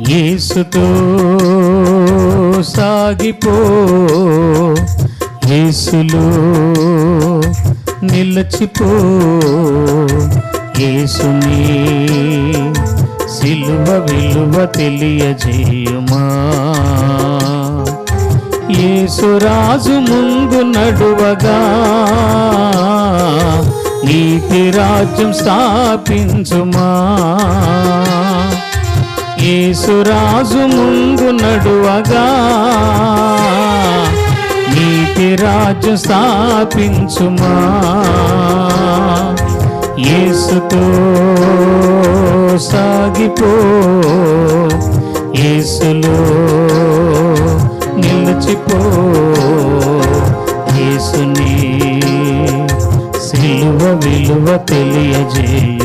యేసుతో సాగిపో. యేసులో నిలచిపో. యేసుని సిలువ విలువ తెలియజేయుమా. యేసురాజు ముందు నడువగా. నీతి రాజ్యం స్థాపించుమా. యేసురాజు ముందు నడువగా నీతి రాజు స్థాపించుమా. యేసుతో సాగిపో యేసులో నిలిచిపో. యేసుని సిలువ విలువ తెలియజేయ.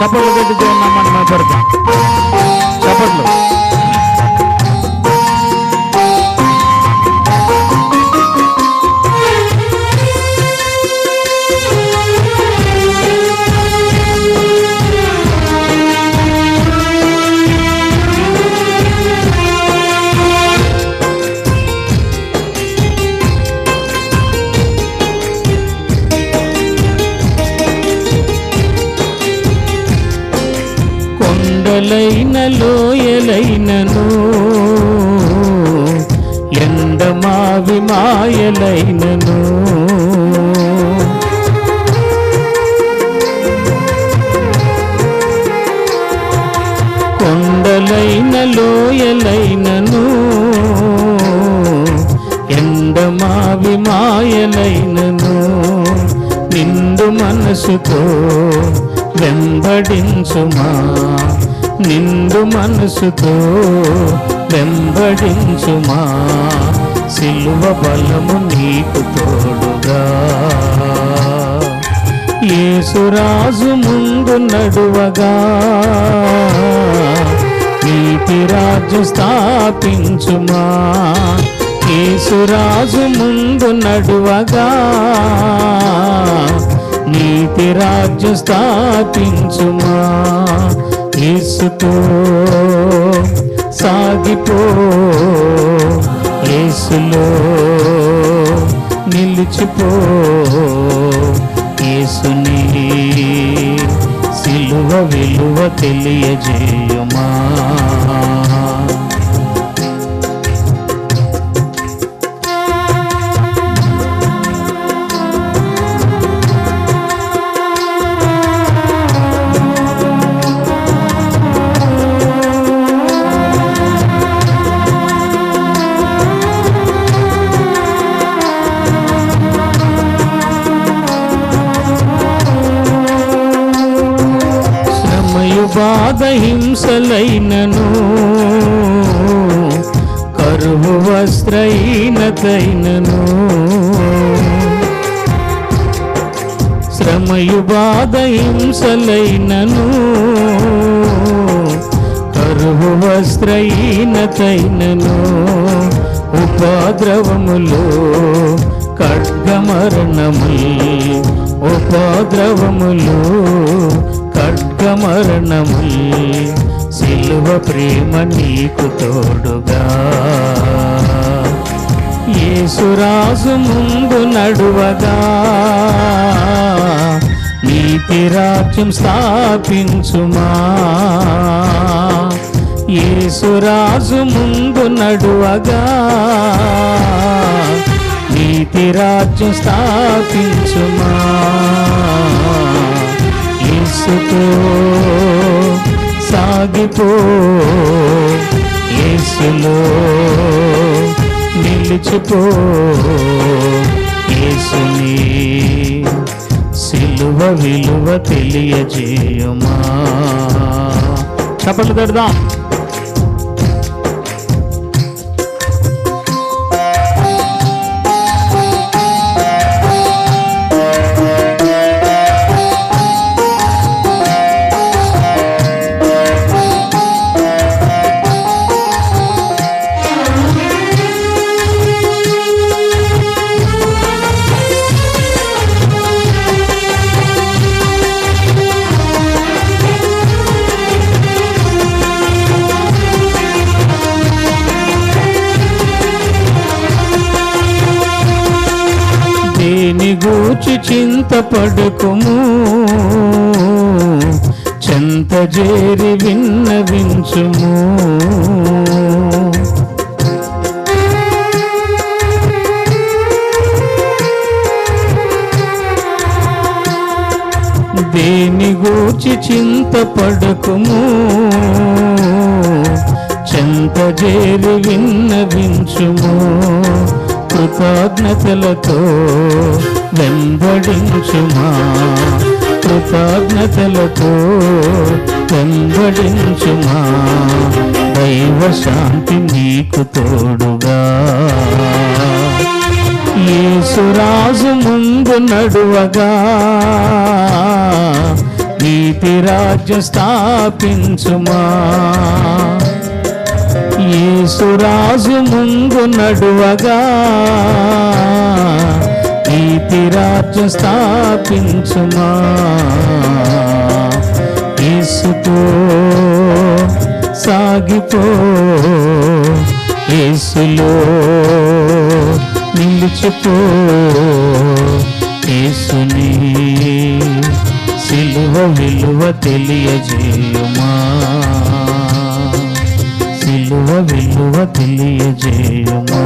చప్పట్లు పెట్టి దేవున్నామని మేము పెడతాం. చప్పట్లు. లోయలైన లోయలైనను ఎండమావి మాయలైనను. కొండలైన లోయలైనను ఎండమావి మాయలైనను. నిండు మనసుతో వెంబడించుమా నిండు మనసుతో వెంబడించుమా. సిల్వ బలము నీకు తోడుగా. యేసురాజు ముందు నడువగా. నీతి రాజు స్థాపించుమా. యేసురాజు ముందు నడువగా. నీతి రాజు స్థాపించుమా. యేసుతో సాగిపో. యేసులో నిలిచిపో. యేసుని సిలువ విలువ తెలియజేయుమా. బాధ హింసలైనను కరువు వస్త్రహీనతైనను. శ్రమయు బాధ హింసలైనను కరువు వస్త్రహీనతైనను. ఉపద్రవములు ఖడ్గమరణములు ఉపద్రవములు ఖడ్గమరణములు సిలువ ప్రేమ నీకు తోడుగా. యేసురాజు ముందు నడువగా. నీతి రాజ్యం స్థాపించుమా. యేసురాజు ముందు నడువగా. నీతి రాజ్యం స్థాపించుమా. యేసుతో సాగిపో. యేసులో నిలిచిపో. యేసుని సిలువ విలువ తెలియజేయుమా. చప్పట్లు తడదాం. గూచి చింత చింతపడకుము చెంత చేరి విన్నవించుము దేని గూర్చి చింతపడకుము చెంత చేరి విన్నవించుము కృతజ్ఞతలతో వెంబడించుమా. కృతజ్ఞతలతో వెంబడించుమా. దైవ శాంతి నీకు తోడుగా. యేసురాజు ముందు నడువగా. నీతి రాజ్య స్థాపించుమా. యేసురాజు ముందు నడువగా. నీతి రాజ్య స్థాపించుమా? యేసుతో సాగిపో యేసులో నిలిచిపో యేసుని సిలువ విలువ తెలియజేయుమా? సిలువ విలువ తెలియజేయుమా?